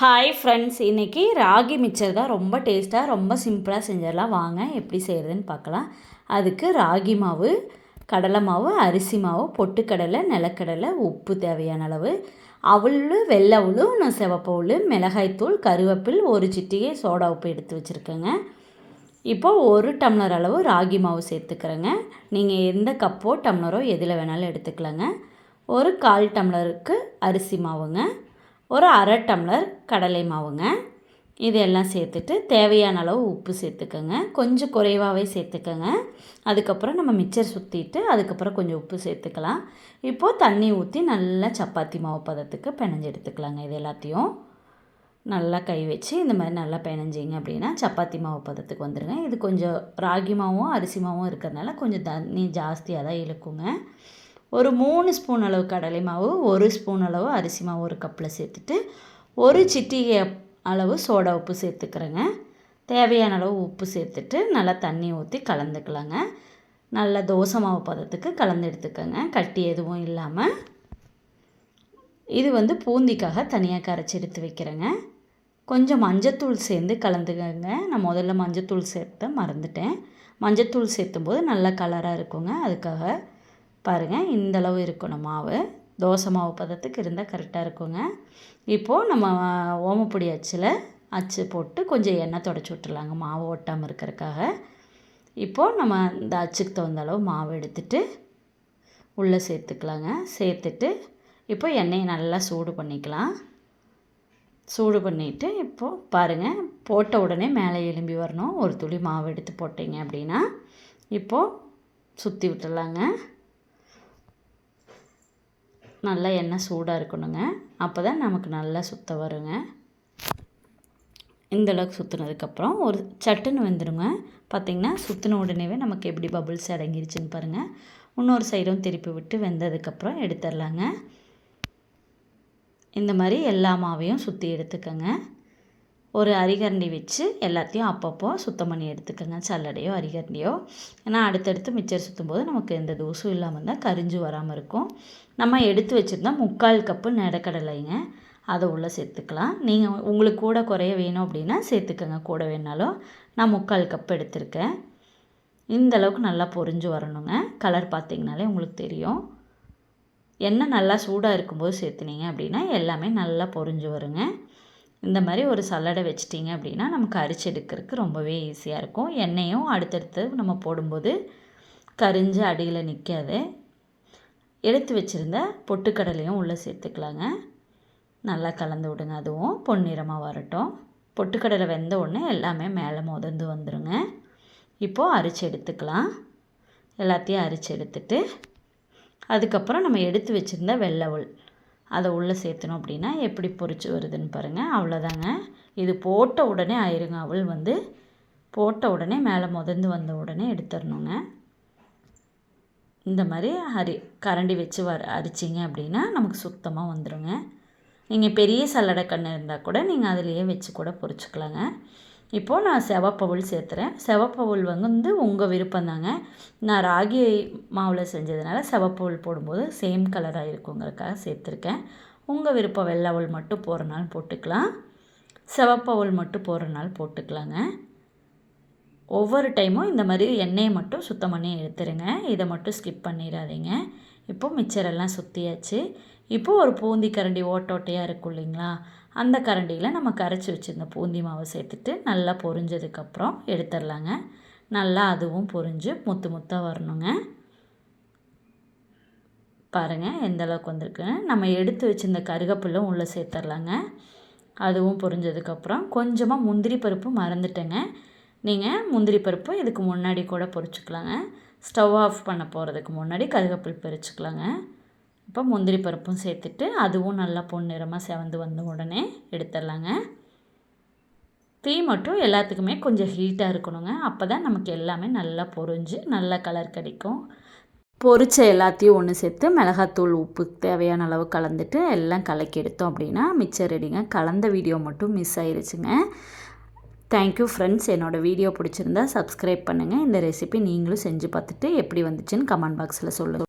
Hi friends இன்றைக்கி ragi mixture தான் ரொம்ப டேஸ்ட்டாக ரொம்ப சிம்பிளாக செஞ்சிடலாம் வாங்க எப்படி செய்கிறதுன்னு பார்க்கலாம். அதுக்கு ராகி மாவு கடலை மாவு அரிசி மாவு பொட்டுக்கடலை நிலக்கடலை உப்பு தேவையான அளவு அவள் வெள்ளை உளும் நான் சிவப்பவுள் மிளகாய்த்தூள் கருவேப்பில் ஒரு சிட்டிகை சோடா உப்பு எடுத்து வச்சுருக்கேங்க. இப்போது ஒரு டம்ளர் அளவு ராகி மாவு சேர்த்துக்கிறேங்க. நீங்கள் எந்த கப்போ டம்ளரோ எதில் வேணாலும் எடுத்துக்கலாங்க. ஒரு கால் டம்ளருக்கு அரிசி மாவுங்க. ஒரு அரை டம்ளர் கடலை மாவுங்க. இதெல்லாம் சேர்த்துட்டு தேவையான அளவு உப்பு சேர்த்துக்கோங்க. கொஞ்சம் குறைவாகவே சேர்த்துக்கோங்க. அதுக்கப்புறம் நம்ம மிச்சர் சுற்றிட்டு அதுக்கப்புறம் கொஞ்சம் உப்பு சேர்த்துக்கலாம். இப்போது தண்ணி ஊற்றி நல்லா சப்பாத்தி மாவு பதத்துக்கு பிணைஞ்சு எடுத்துக்கலாங்க இது எல்லாத்தையும். நல்லா கை வச்சு இந்த மாதிரி நல்லா பிணைஞ்சிங்க அப்படின்னா சப்பாத்தி மாவு பதத்துக்கு வந்துடுங்க இது கொஞ்சம் ராகி மாவும் அரிசி மாவும் இருக்கிறதுனால கொஞ்சம் தண்ணி ஜாஸ்தியாக தான் இழுக்குங்க. ஒரு மூணு ஸ்பூன் அளவு கடலை மாவு ஒரு ஸ்பூன் அளவு அரிசி மாவு ஒரு கப்பில் சேர்த்துட்டு ஒரு சிட்டிகை அளவு சோடா உப்பு சேர்த்துக்கிறேங்க. தேவையான அளவு உப்பு சேர்த்துட்டு நல்லா தண்ணி ஊற்றி கலந்துக்கலாங்க. நல்ல தோசை மாவு பதத்துக்கு கலந்து எடுத்துக்கோங்க. கட்டி எதுவும் இல்லாமல் இது வந்து பூந்திக்காக தனியாக கரைச்சி எடுத்து வைக்கிறேங்க. கொஞ்சம் மஞ்சத்தூள் சேர்ந்து கலந்துக்கங்க. நான் முதல்ல மஞ்சத்தூள் சேர்த்த மறந்துட்டேன். மஞ்சத்தூள் சேர்த்தும் போது நல்ல கலராக இருக்குங்க. அதுக்காக பாருங்கள் இந்தளவு இருக்கணும் மாவு. தோசை மாவு பதத்துக்கு இருந்தால் கரெக்டாக இருக்குங்க. இப்போது நம்ம ஓமப்பொடி அச்சில் அச்சு போட்டு கொஞ்சம் எண்ணெய் தொடச்சி விட்டுலாங்க மாவு ஒட்டாமல் இருக்கிறதுக்காக. இப்போது நம்ம இந்த அச்சுக்கு தகுந்த அளவு மாவு எடுத்துட்டு உள்ளே சேர்த்துக்கலாங்க. சேர்த்துட்டு இப்போ எண்ணெயை நல்லா சூடு பண்ணிக்கலாம். சூடு பண்ணிவிட்டு இப்போது பாருங்கள் போட்ட உடனே மேலே எலும்பி வரணும். ஒரு துளி மாவு எடுத்து போட்டிங்க அப்படின்னா இப்போது சுற்றி விட்டுடலாங்க நல்லா எண்ணெய் சூடாக இருக்கணுங்க. அப்போ தான் நமக்கு நல்லா சுத்த வருங்க. இந்தளவுக்கு சுற்றுனதுக்கப்புறம் ஒரு சட்டுன்னு வந்துடுங்க பார்த்திங்கன்னா சுற்றின உடனேவே நமக்கு எப்படி பபுள்ஸ் அடங்கிருச்சுன்னு பாருங்கள் இன்னொரு சைடும் திருப்பி விட்டு வெந்ததுக்கப்புறம் எடுத்துடலாங்க. இந்த மாதிரி எல்லா மாவையும் சுற்றி எடுத்துக்கோங்க. ஒரு அரிகரண்டி வச்சு எல்லாத்தையும் அப்பப்போ சுத்தம் பண்ணி எடுத்துக்கோங்க. சல்லடையோ அரிகரண்டியோ. ஏன்னா அடுத்தடுத்து மிச்சர் சுற்றும் போது நமக்கு எந்த தூசும் இல்லாமல் இருந்தால் கரிஞ்சு வராமல் இருக்கும். நம்ம எடுத்து வச்சுருந்தா முக்கால் கப்பு நடக்கடலைங்க. அதை உள்ளே சேர்த்துக்கலாம். நீங்கள் உங்களுக்கு கூட குறைய வேணும் அப்படின்னா சேர்த்துக்கோங்க. கூட வேணாலும் நான் முக்கால் கப் எடுத்திருக்கேன். இந்த அளவுக்கு நல்லா பொரிஞ்சு வரணுங்க. கலர் பார்த்திங்கனாலே உங்களுக்கு தெரியும். எண்ணெய் நல்லா சூடாக இருக்கும்போது சேர்த்துனீங்க அப்படின்னா எல்லாமே நல்லா பொரிஞ்சு வருங்க. இந்த மாதிரி ஒரு சல்லடை வச்சிட்டிங்க அப்படின்னா நமக்கு அரிச்சு எடுக்கிறதுக்கு ரொம்பவே ஈஸியாக இருக்கும். எண்ணெயும் அடுத்தடுத்து நம்ம போடும்போது கரிஞ்சு அடியில் நிற்காது எடுத்து வச்சுருந்த பொட்டுக்கடலையும் உள்ளே சேர்த்துக்கலாங்க. நல்லா கலந்து விடுங்க. அதுவும் பொன்னிறமாக வரட்டும். பொட்டுக்கடலை வெந்த உடனே எல்லாமே மேலே முதந்து வந்துடுங்க இப்போது அரிச்சு எடுத்துக்கலாம். எல்லாத்தையும் அரிச்சு எடுத்துட்டு அதுக்கப்புறம் நம்ம எடுத்து வச்சுருந்த வெள்ளவுள் அதை உள்ளே சேர்த்தணும் அப்படின்னா எப்படி பொறிச்சு வருதுன்னு பாருங்கள் அவ்வளோதாங்க. இது போட்ட உடனே ஆயிருங்க. அவள் வந்து போட்ட உடனே மேலே முதந்து வந்த உடனே எடுத்துடணுங்க. இந்த மாதிரி அரி கரண்டி வச்சு வர அரிச்சிங்க அப்படின்னா நமக்கு சுத்தமாக வந்துடுங்க நீங்கள் பெரிய சல்லடை கண்ணு இருந்தால் கூட நீங்கள் அதிலையே வச்சு கூட பொறிச்சிக்கலாங்க. இப்போது நான் செவப்பவுள் சேர்த்துறேன். செவப்பவுள் வந்து உங்கள் விருப்பம் தாங்க. நான் ராகி மாவில் செஞ்சதுனால செவப்பவுள் போடும்போது சேம் கலராக இருக்குங்கிறக்காக சேர்த்துருக்கேன். உங்கள் விருப்பம் வெள்ளவுள் மட்டும் போகிறனால போட்டுக்கலாம். செவப்பவுள் மட்டும் போகிறனால போட்டுக்கலாங்க. ஒவ்வொரு டைமும் இந்த மாதிரி எண்ணெயை மட்டும் சுத்தம் பண்ணி எடுத்துருங்க. இதை மட்டும் ஸ்கிப் பண்ணிடாதீங்க. இப்போது மிச்சரெல்லாம் சுற்றியாச்சு இப்போது ஒரு பூந்தி கரண்டி ஓட்ட ஓட்டையாக இருக்கும் இல்லைங்களா? அந்த கரண்டியில் நம்ம கரைச்சி வச்சுருந்த பூந்தி மாவை சேர்த்துட்டு நல்லா பொரிஞ்சதுக்கப்புறம் எடுத்துடலாங்க. நல்லா அதுவும் பொரிஞ்சு முத்து முத்தாக வரணுங்க. பாருங்கள் எந்த அளவுக்கு வந்திருக்கு. நம்ம எடுத்து வச்சுருந்த கருகப்புல்லும் உள்ளே சேர்த்துடலாங்க. அதுவும் பொரிஞ்சதுக்கப்புறம் கொஞ்சமாக முந்திரி பருப்பு மறந்துட்டேங்க. நீங்கள் முந்திரி பருப்பு இதுக்கு முன்னாடி கூட பொரிச்சுக்கலாங்க. ஸ்டவ் ஆஃப் பண்ண போகிறதுக்கு முன்னாடி கருகப்பில் பறிச்சுக்கலாங்க இப்போ முந்திரி பருப்பும் சேர்த்துட்டு அதுவும் நல்லா பொன்னிறமாக செவந்து வந்த உடனே எடுத்துடலாங்க. தீ மட்டும் எல்லாத்துக்குமே கொஞ்சம் ஹீட்டாக இருக்கணுங்க. அப்போ தான் நமக்கு எல்லாமே நல்லா பொறிஞ்சு நல்ல கலர் கிடைக்கும். பொரிச்ச எல்லாத்தையும் ஒன்று சேர்த்து மிளகாத்தூள் உப்பு தேவையான அளவு கலந்துட்டு எல்லாம் கலக்கி எடுத்தோம் அப்படின்னா மிச்சர் ரெடிங்க கலந்த வீடியோ மட்டும் மிஸ் ஆயிடுச்சுங்க தேங்க்யூ ஃப்ரெண்ட்ஸ் என்னோடய வீடியோ பிடிச்சிருந்தா சப்ஸ்கிரைப் பண்ணுங்கள் இந்த ரெசிபி நீங்களும் செஞ்சு பார்த்துட்டு எப்படி வந்துச்சுன்னு கமெண்ட் பாக்ஸில் சொல்லுங்கள்